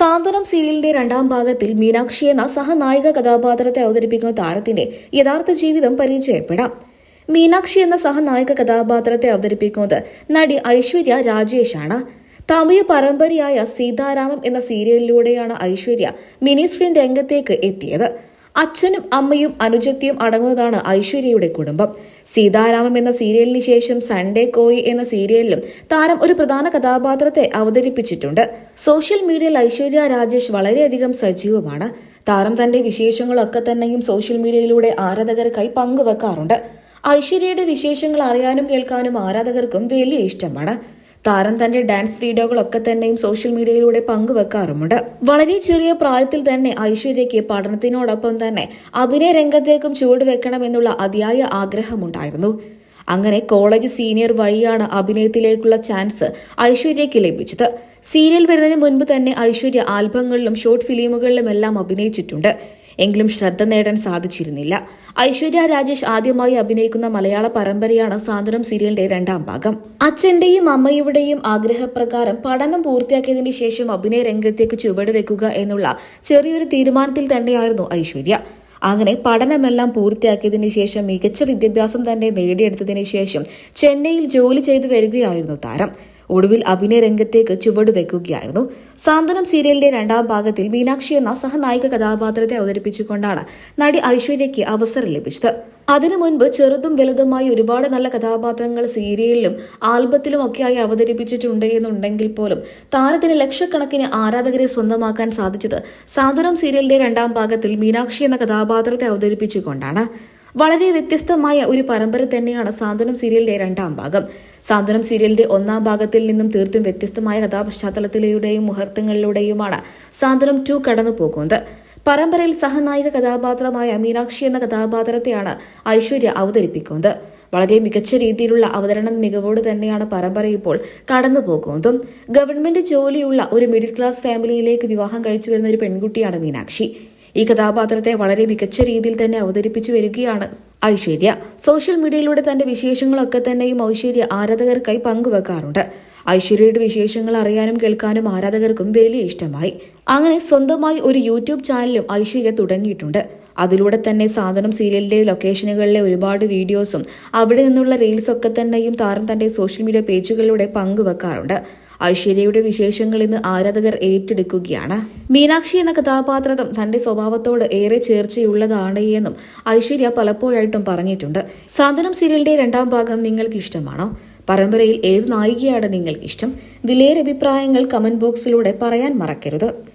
സാന്ത്വനം സീരിയലിന്റെ രണ്ടാം ഭാഗത്തിൽ മീനാക്ഷി എന്ന സഹനായിക കഥാപാത്രത്തെ അവതരിപ്പിക്കുന്ന താരത്തിന്റെ യഥാർത്ഥ ജീവിതം പരിചയപ്പെടാം. മീനാക്ഷി എന്ന സഹനായിക കഥാപാത്രത്തെ അവതരിപ്പിക്കുന്നത് നടി ഐശ്വര്യ രാജേഷാണ്. തമിഴ് പരമ്പരയായ സീതാരാമം എന്ന സീരിയലിലൂടെയാണ് ഐശ്വര്യ മിനി സ്ക്രീൻ രംഗത്തേക്ക് എത്തിയത്. അച്ഛനും അമ്മയും അനുജത്തിയും അടങ്ങുന്നതാണ് ഐശ്വര്യയുടെ കുടുംബം. സീതാരാമം എന്ന സീരിയലിന് ശേഷം സൺഡേ കോയി എന്ന സീരിയലിലും താരം ഒരു പ്രധാന കഥാപാത്രത്തെ അവതരിപ്പിച്ചിട്ടുണ്ട്. സോഷ്യൽ മീഡിയയിൽ ഐശ്വര്യ രാജേഷ് വളരെയധികം സജീവമാണ്. താരം തന്റെ വിശേഷങ്ങളൊക്കെ തന്നെയും സോഷ്യൽ മീഡിയയിലൂടെ ആരാധകർക്കായി പങ്കുവെക്കാറുണ്ട്. ഐശ്വര്യയുടെ വിശേഷങ്ങൾ അറിയാനും കേൾക്കാനും ആരാധകർക്കും വലിയ ഇഷ്ടമാണ്. താരം തന്റെ ഡാൻസ് വീഡിയോകളൊക്കെ തന്നെയും സോഷ്യൽ മീഡിയയിലൂടെ പങ്കുവെക്കാറുമുണ്ട്. വളരെ ചെറിയ പ്രായത്തിൽ തന്നെ ഐശ്വര്യയ്ക്ക് പഠനത്തിനോടൊപ്പം തന്നെ അഭിനയ രംഗത്തേക്കും ചുവടുവെക്കണമെന്നുള്ള അതിയായ ആഗ്രഹമുണ്ടായിരുന്നു. അങ്ങനെ കോളേജ് സീനിയർ വഴിയാണ് അഭിനയത്തിലേക്കുള്ള ചാൻസ് ഐശ്വര്യയ്ക്ക് ലഭിച്ചത്. സീരിയൽ വരുന്നതിന് മുൻപ് തന്നെ ഐശ്വര്യ ആൽബങ്ങളിലും ഷോർട്ട് ഫിലിമുകളിലും എല്ലാം അഭിനയിച്ചിട്ടുണ്ട്. എങ്കിലും ശ്രദ്ധ നേടാൻ സാധിച്ചിരുന്നില്ല. ഐശ്വര്യ രാജേഷ് ആദ്യമായി അഭിനയിക്കുന്ന മലയാള പരമ്പരയാണ് സാന്ത്വനം സീരിയലിന്റെ രണ്ടാം ഭാഗം. അച്ഛന്റെയും അമ്മയുടെയും ആഗ്രഹപ്രകാരം പഠനം പൂർത്തിയാക്കിയതിന് ശേഷം അഭിനയ രംഗത്തേക്ക് ചുവടുവെക്കുക എന്നുള്ള ചെറിയൊരു തീരുമാനത്തിൽ തന്നെയായിരുന്നു ഐശ്വര്യ. അങ്ങനെ പഠനമെല്ലാം പൂർത്തിയാക്കിയതിനു ശേഷം മികച്ച വിദ്യാഭ്യാസം തന്നെ നേടിയെടുത്തതിനു ശേഷം ചെന്നൈയിൽ ജോലി ചെയ്തു വരികയായിരുന്നു താരം. ഒടുവിൽ അഭിനയ രംഗത്തേക്ക് ചുവട് ചുവടുവെക്കുകയായിരുന്നു സാന്ത്വനം സീരിയലിന്റെ രണ്ടാം ഭാഗത്തിൽ മീനാക്ഷി എന്ന സഹനായിക കഥാപാത്രത്തെ അവതരിപ്പിച്ചുകൊണ്ടാണ് നടി ഐശ്വര്യയ്ക്ക് അവസരം ലഭിച്ചത്. അതിനു മുൻപ് ചെറുതും വലുതുമായി ഒരുപാട് നല്ല കഥാപാത്രങ്ങൾ സീരിയലിലും ആൽബത്തിലും ഒക്കെയായി അവതരിപ്പിച്ചിട്ടുണ്ട് എന്നുണ്ടെങ്കിൽ പോലും താരത്തിന് ലക്ഷക്കണക്കിന് ആരാധകരെ സ്വന്തമാക്കാൻ സാധിച്ചത് സാന്ത്വനം സീരിയലിന്റെ രണ്ടാം ഭാഗത്തിൽ മീനാക്ഷി എന്ന കഥാപാത്രത്തെ അവതരിപ്പിച്ചുകൊണ്ടാണ്. വളരെ വ്യത്യസ്തമായ ഒരു പരമ്പര തന്നെയാണ് സാന്ത്വനം സീരിയലിന്റെ രണ്ടാം ഭാഗം. സാന്ത്വനം സീരിയലിന്റെ ഒന്നാം ഭാഗത്തിൽ നിന്നും തീർത്തും വ്യത്യസ്തമായ കഥാപശ്ചാത്തലത്തിലൂടെയും മുഹൂർത്തങ്ങളിലൂടെയുമാണ് സാന്ത്വനം ടു കടന്നു പോകുന്നത് പരമ്പരയിൽ സഹനായിക കഥാപാത്രമായ മീനാക്ഷി എന്ന കഥാപാത്രത്തെയാണ് ഐശ്വര്യ അവതരിപ്പിക്കുന്നത്. വളരെ മികച്ച രീതിയിലുള്ള അവതരണ മികവോട് തന്നെയാണ് പരമ്പര ഇപ്പോൾ കടന്നു പോകുന്നതും ഗവൺമെന്റ് ജോലിയുള്ള ഒരു മിഡിൽ ക്ലാസ് ഫാമിലിയിലേക്ക് വിവാഹം കഴിച്ചു വരുന്ന ഒരു പെൺകുട്ടിയാണ് മീനാക്ഷി. ഈ കഥാപാത്രത്തെ വളരെ മികച്ച രീതിയിൽ തന്നെ അവതരിപ്പിച്ചു വരികയാണ് ഐശ്വര്യ. സോഷ്യൽ മീഡിയയിലൂടെ തന്റെ വിശേഷങ്ങളൊക്കെ തന്നെയും ഐശ്വര്യ ആരാധകർക്കായി പങ്കുവെക്കാറുണ്ട്. ഐശ്വര്യയുടെ വിശേഷങ്ങൾ അറിയാനും കേൾക്കാനും ആരാധകർക്കും വലിയ ഇഷ്ടമായി. അങ്ങനെ സ്വന്തമായി ഒരു യൂട്യൂബ് ചാനലും ഐശ്വര്യ തുടങ്ങിയിട്ടുണ്ട്. അതിലൂടെ തന്നെ സാധനം സീരിയലിലെ ലൊക്കേഷനുകളിലെ ഒരുപാട് വീഡിയോസും അവിടെ നിന്നുള്ള റീൽസ് ഒക്കെ തന്നെയും താരം തന്റെ സോഷ്യൽ മീഡിയ പേജുകളിലൂടെ പങ്കുവെക്കാറുണ്ട്. ഐശ്വര്യയുടെ വിശേഷങ്ങൾ ഇന്ന് ആരാധകർ ഏറ്റെടുക്കുകയാണ്. മീനാക്ഷി എന്ന കഥാപാത്രം തന്റെ സ്വഭാവത്തോട് ഏറെ ചേർച്ചയുള്ളതാണ് എന്നും ഐശ്വര്യ പലപ്പോഴായിട്ടും പറഞ്ഞിട്ടുണ്ട്. സാന്ത്വനം സീരിയലിന്റെ രണ്ടാം ഭാഗം നിങ്ങൾക്ക് ഇഷ്ടമാണോ പരമ്പരയിൽ ഏത് നായികയാണ് നിങ്ങൾക്കിഷ്ടം? വിലയേറെ അഭിപ്രായങ്ങൾ കമന്റ് ബോക്സിലൂടെ പറയാൻ മറക്കരുത്.